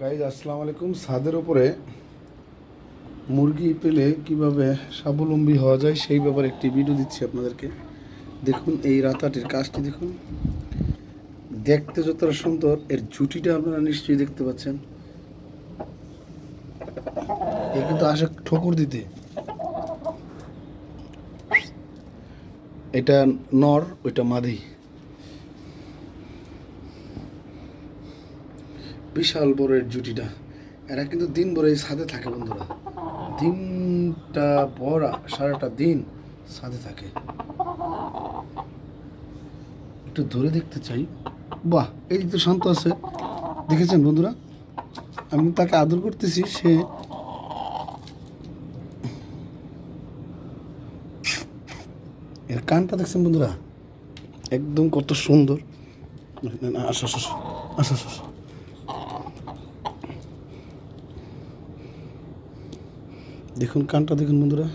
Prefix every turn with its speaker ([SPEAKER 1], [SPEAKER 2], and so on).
[SPEAKER 1] Guys আসসালামু আলাইকুম। ছাদের উপরে মুরগি পেলে কীভাবে স্বাবলম্বী হওয়া যায় সেই ব্যাপারে একটি ভিডিও দিচ্ছি আপনাদেরকে। দেখুন এই রাতাটির কাজটি, দেখুন। দেখতে যতটা সুন্দর, এর জুটিটা আপনারা নিশ্চয়ই দেখতে পাচ্ছেন। এ কিন্তু আসে ঠোকর দিতে। এটা নর, ওইটা মাদি। বিশাল বড় এর জুটিটা। এরা কিন্তু দিন ভরে এই ছাদে থাকে বন্ধুরা। দিনটা ভরা সারাটা দিন ছাদে থাকে। একটু ধরে দেখতে চাই। বাহ এই তো শান্ত আছে। দেখেছেন বন্ধুরা? আমি তাকে আদর করতেছি সে এর কানটা দেখছেন বন্ধুরা? একদম কত সুন্দর। আসো আসো। আসো আসো, আসো। দেখুন কানটা দেখুন বন্ধুরা।